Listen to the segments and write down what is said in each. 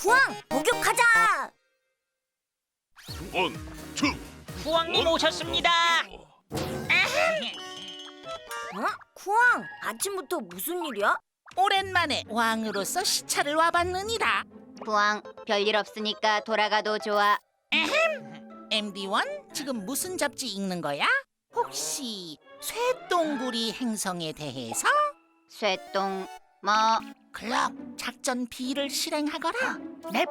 구왕 목욕하자. 원, 투. 후왕님 오셨습니다. 어? 구왕 아침부터 무슨 일이야? 오랜만에 왕으로서 시차를 와봤느니라. 부왕 별일 없으니까 돌아가도 좋아. MD1 지금 무슨 잡지 읽는 거야? 혹시 쇠똥구리 행성에 대해서? 쇠똥 뭐 클럽 작전 B를 실행하거라. 넵.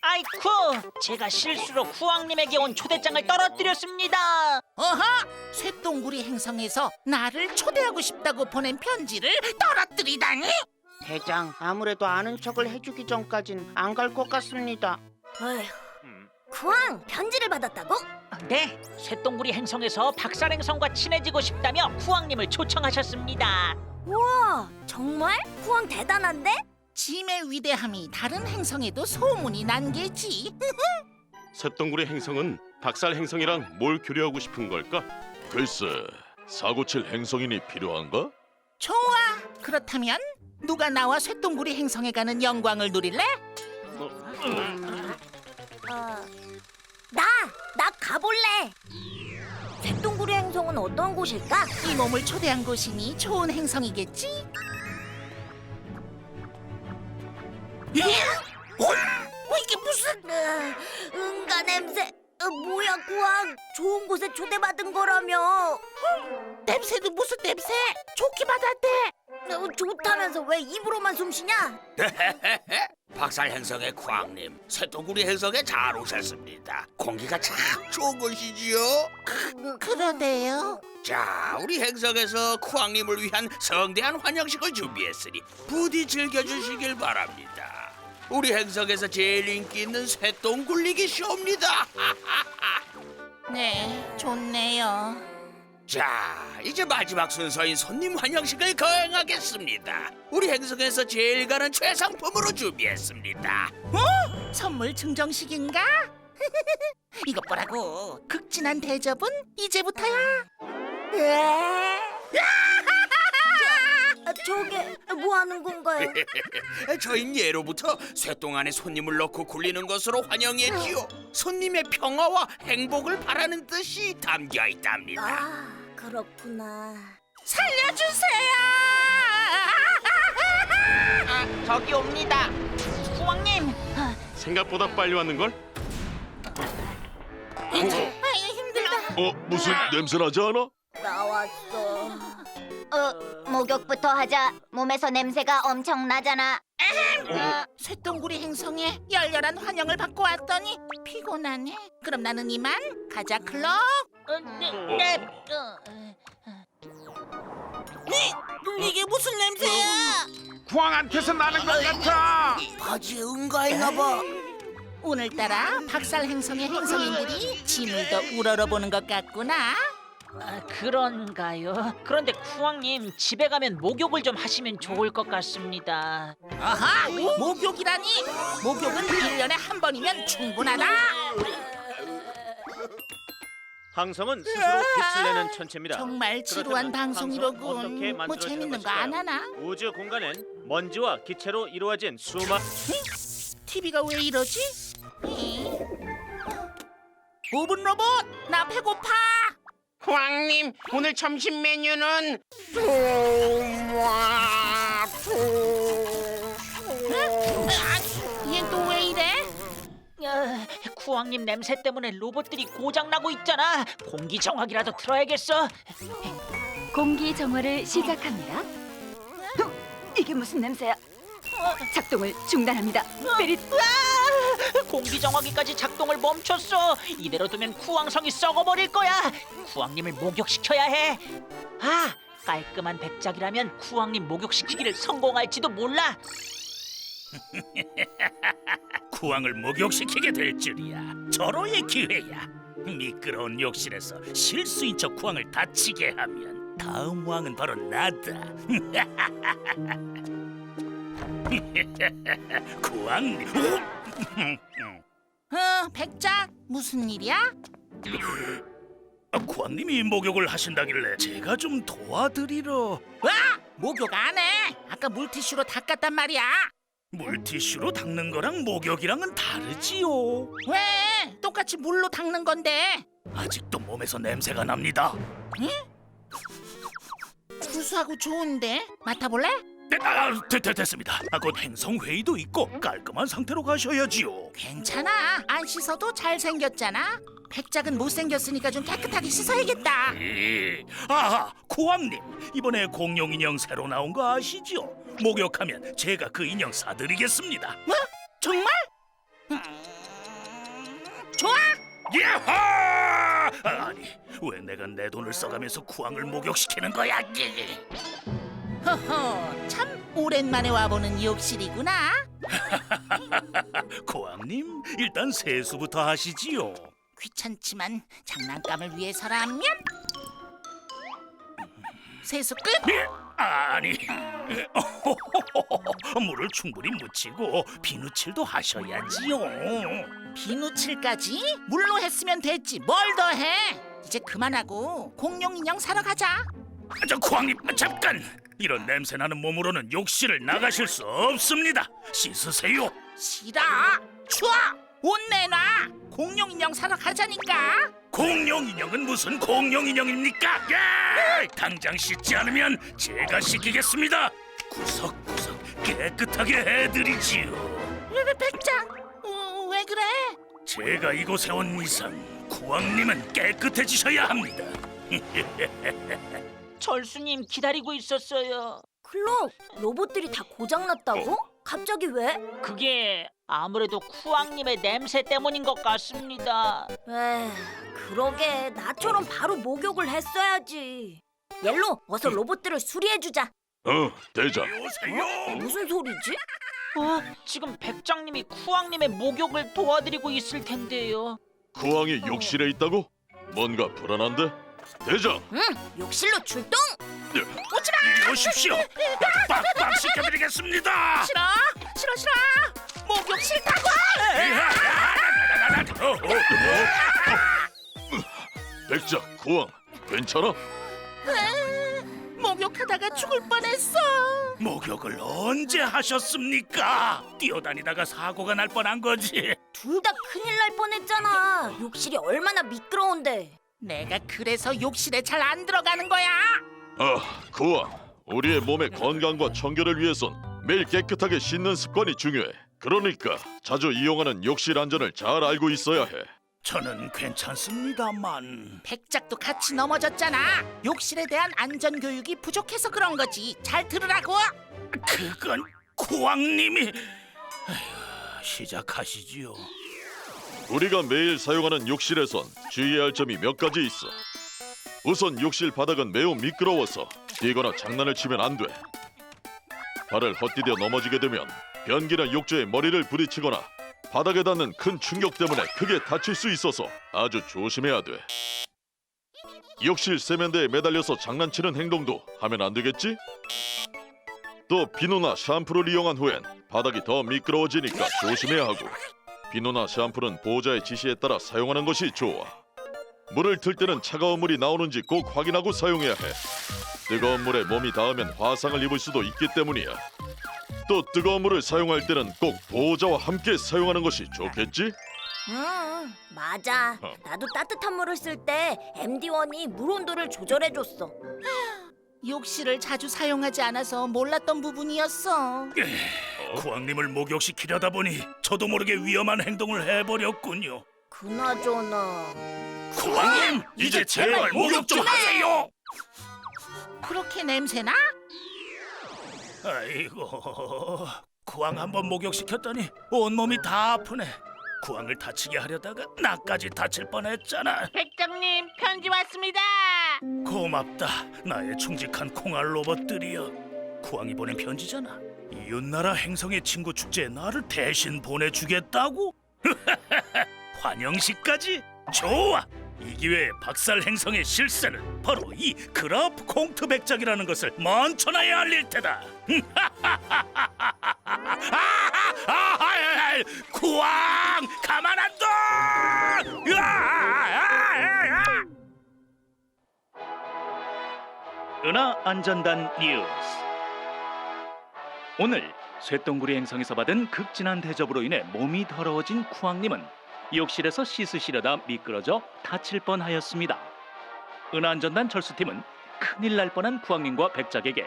아이쿠, 제가 실수로 후왕님에게 온 초대장을 떨어뜨렸습니다. 어허! 쇠똥구리 행성에서 나를 초대하고 싶다고 보낸 편지를 떨어뜨리다니? 대장 아무래도 아는 척을 해주기 전까진 안 갈 것 같습니다. 어휴. 구왕 편지를 받았다고? 네, 쇠똥구리 행성에서 박살 행성과 친해지고 싶다며 후왕님을 초청하셨습니다. 우와 정말? 구왕 대단한데? 짐의 위대함이 다른 행성에도 소문이 난 게지. 쇳덩구리 행성은 박살 행성이랑 뭘 교류하고 싶은 걸까? 글쎄, 사고칠 행성인이 필요한가? 좋아. 그렇다면 누가 나와 쇠똥구리 행성에 가는 영광을 누릴래? 어, 어떤 곳일까? 이 몸을 초대한 곳이니 좋은 행성이겠지? 예? 어? 어, 이게 무슨... 으, 응가 냄새 어, 뭐야 구왕 좋은 곳에 초대받은 거라며 냄새도 무슨 냄새? 좋게 받았대. 어, 좋다면서 왜 입으로만 숨쉬냐? 박살 행성의 쿠왕님, 쇠토구리 행성에 잘 오셨습니다. 공기가 참 좋은 곳이지요. 그러네요. 자, 우리 행성에서 쿠왕님을 위한 성대한 환영식을 준비했으니 부디 즐겨주시길 바랍니다. 우리 행성에서 제일 인기 있는 쇠똥 굴리기 쇼입니다. 네, 좋네요. 자, 이제 마지막 순서인 손님 환영식을 거행하겠습니다. 우리 행성에서 제일 가는 최상품으로 준비했습니다. 선물 증정식인가? 이것 보라고. 극진한 대접은 이제부터야. 아, 저게 뭐 하는 건가요? 저흰 예로부터 쇠똥 안에 손님을 넣고 굴리는 것으로 환영했지요. 손님의 평화와 행복을 바라는 뜻이 담겨 있답니다. 아 그렇구나 살려주세요. 아 저기 옵니다. 후왕님, 생각보다 빨리 왔는 걸? 아유 힘들다. 어, 무슨 냄새 나지 않아? 나왔어 어 목욕부터 하자. 몸에서 냄새가 엄청 나잖아. 쇠똥구리 행성에 열렬한 환영을 받고 왔더니 피곤하네. 그럼 나는 이만 가자 클럽. 어, 네, 네, 어, 이게 무슨 냄새야? 구왕한테서 나는 것 같아. 바지에 응가했나 봐. 오늘따라 박살 행성의 행성인들이 짐을 더 우러러보는 것 같구나. 아, 그런가요? 그런데 후왕님 집에 가면 목욕을 좀 하시면 좋을 것 같습니다. 아하! 목욕이라니! 목욕은 1년에 한 번이면 충분하다! 항성은 스스로 빛을 내는 천체입니다. 정말 지루한 그렇다면 방송이로군. 항성 어떻게 뭐 만들어지는 재밌는 거 안 것일까요? 하나? 우주 공간엔 먼지와 기체로 이루어진 수많 TV가 왜 이러지? 오븐 로봇! 나 배고파! 구왕님 오늘 점심 메뉴는 얘 또 왜 이래? 야, 후왕님 냄새 때문에 로봇들이 고장 나고 있잖아. 공기 정화기라도 틀어야겠어. 공기 정화를 시작합니다. 이게 무슨 냄새야? 작동을 중단합니다. 스피릿 공기 정화기까지 작동을 멈췄어. 이대로 두면 쿠왕성이 썩어버릴 거야. 쿠왕님을 목욕시켜야 해. 아, 깔끔한 백작이라면 쿠왕님 목욕시키기를 성공할지도 몰라. 쿠왕을 목욕시키게 될 줄이야. 절호의 기회야. 미끄러운 욕실에서 실수인 척 쿠왕을 다치게 하면 다음 왕은 바로 나다. 쿠왕. 어, 백작 무슨 일이야? 아, 쿠왕님이 목욕을 하신다길래 제가 좀 도와드리러. 와! 목욕 안 해! 아까 물티슈로 닦았단 말이야! 물티슈로 닦는 거랑 목욕이랑은 다르지요. 왜? 똑같이 물로 닦는 건데. 아직도 몸에서 냄새가 납니다. 구수하고 좋은데. 맡아볼래? 네, 아, 됐, 됐, 됐습니다. 아, 곧 행성 회의도 있고 깔끔한 상태로 가셔야지요. 괜찮아. 안 씻어도 잘 생겼잖아. 백작은 못 생겼으니까 좀 깨끗하게 씻어야겠다. 이, 아하, 고왕님 이번에 공룡 인형 새로 나온 거 아시죠? 목욕하면 제가 그 인형 사드리겠습니다. 뭐? 정말? 음, 좋아. 야하! 아니 왜 내가 내 돈을 써가면서 쿠왕을 목욕시키는 거야? 허허, 참 오랜만에 와보는 욕실이구나. 고왕님 일단 세수부터 하시지요. 귀찮지만 장난감을 위해서라면 세수 끝. 예, 아니 물을 충분히 묻히고 비누칠도 하셔야지요. 비누칠까지 물로 했으면 됐지. 뭘 더 해? 이제 그만하고 공룡 인형 사러 가자. 아, 저 고왕님 잠깐 이런 냄새 나는 몸으로는 욕실을 나가실 수 없습니다. 씻으세요. 싫어. 추워. 옷 내놔. 공룡 인형 사러 가자니까. 공룡 인형은 무슨 공룡 인형입니까? 야! 당장 씻지 않으면 제가 씻기겠습니다. 구석구석 깨끗하게 해드리지요. 왜, 왜 백장? 어, 왜 그래? 제가 이곳에 온 이상 구왕님은 깨끗해지셔야 합니다. 철수님 기다리고 있었어요. 클로, 로봇들이 다 고장났다고? 갑자기 왜? 그게 아무래도 쿠왕님의 냄새 때문인 것 같습니다. 에휴, 그러게 나처럼 바로 목욕을 했어야지. 옐로, 어서 로봇들을 수리해주자. 어, 대장. 오세요. 무슨 소리지? 어, 지금 백장님이 쿠왕님의 목욕을 도와드리고 있을 텐데요. 쿠왕이 욕실에 있다고? 뭔가 불안한데? 대장. 응, 욕실로 출동! 이리 오십시오. 빡빡 시켜드리겠습니다. 싫어. 싫어 싫어. 목욕 싫다고. 백작, 쿠왕, 괜찮아? 목욕하다가 죽을 뻔했어. 목욕을 언제 하셨습니까? 뛰어다니다가 사고가 날 뻔한 거지. 둘 다 큰일 날 뻔했잖아. 욕실이 얼마나 미끄러운데. 내가 그래서 욕실에 잘 안 들어가는 거야. 아, 쿠왕. 우리의 몸의 건강과 청결을 위해선 매일 깨끗하게 씻는 습관이 중요해. 그러니까 자주 이용하는 욕실 안전을 잘 알고 있어야 해. 저는 괜찮습니다만. 백작도 같이 넘어졌잖아. 욕실에 대한 안전 교육이 부족해서 그런 거지. 잘 들으라고. 그건 고왕님이 아휴, 시작하시지요. 우리가 매일 사용하는 욕실에선 주의해야 할 점이 몇 가지 있어. 우선 욕실 바닥은 매우 미끄러워서 뛰거나 장난을 치면 안 돼. 발을 헛디뎌 넘어지게 되면 변기나 욕조에 머리를 부딪히거나 바닥에 닿는 큰 충격 때문에 크게 다칠 수 있어서 아주 조심해야 돼. 욕실 세면대에 매달려서 장난치는 행동도 하면 안 되겠지? 또 비누나 샴푸를 이용한 후엔 바닥이 더 미끄러워지니까 조심해야 하고 비누나 샴푸는 보호자의 지시에 따라 사용하는 것이 좋아. 물을 틀 때는 차가운 물이 나오는지 꼭 확인하고 사용해야 해. 뜨거운 물에 몸이 닿으면 화상을 입을 수도 있기 때문이야. 또 뜨거운 물을 사용할 때는 꼭 보호자와 함께 사용하는 것이 좋겠지? 응, 맞아. 어. 나도 따뜻한 물을 쓸 때 MD1이 물 온도를 조절해줬어. 욕실을 자주 사용하지 않아서 몰랐던 부분이었어. 고왕님을 목욕시키려다 보니 저도 모르게 위험한 행동을 해버렸군요. 그나저나 고왕님 이제 제발 목욕 좀 하세요. 그렇게 냄새나? 아이고 구왕 한번 목욕시켰더니 온몸이 다 아프네. 구왕을 다치게 하려다가 나까지 다칠 뻔했잖아. 백장님 편지 왔습니다. 고맙다 나의 충직한 콩알 로봇들이여. 구왕이 보낸 편지잖아. 이웃나라 행성의 친구 축제에 나를 대신 보내주겠다고? 환영식까지? 좋아! 이 기회에 박살 행성의 실세는 바로 이 그라프 콩트 백작이라는 것을 먼천하에 알릴 테다. 아하하 하! 구왕 가만 안 둬! 으아! 은하 안전단 뉴스 오늘 쇠똥구리 행성에서 받은 극진한 대접으로 인해 몸이 더러워진 쿠왕님은 욕실에서 씻으시려다 미끄러져 다칠 뻔하였습니다. 은하 안전단 철수팀은 큰일 날 뻔한 쿠왕님과 백작에게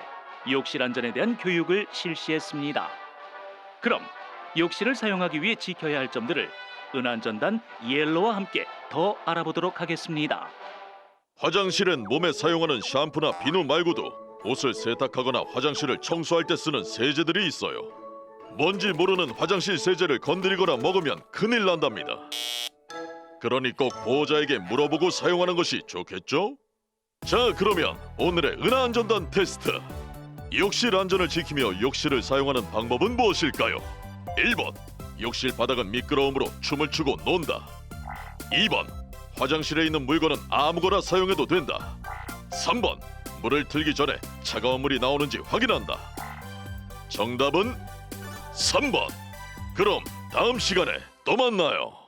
욕실 안전에 대한 교육을 실시했습니다. 그럼 욕실을 사용하기 위해 지켜야 할 점들을 은하안전단 옐로와 함께 더 알아보도록 하겠습니다. 화장실엔 몸에 사용하는 샴푸나 비누 말고도 옷을 세탁하거나 화장실을 청소할 때 쓰는 세제들이 있어요. 뭔지 모르는 화장실 세제를 건드리거나 먹으면 큰일 난답니다. 그러니 꼭 보호자에게 물어보고 사용하는 것이 좋겠죠? 자, 그러면 오늘의 은하 안전단 테스트. 욕실 안전을 지키며 욕실을 사용하는 방법은 무엇일까요? 1번. 욕실 바닥은 미끄러움으로 춤을 추고 논다. 2번. 화장실에 있는 물건은 아무거나 사용해도 된다. 3번. 물을 틀기 전에 차가운 물이 나오는지 확인한다. 정답은 3번. 그럼 다음 시간에 또 만나요.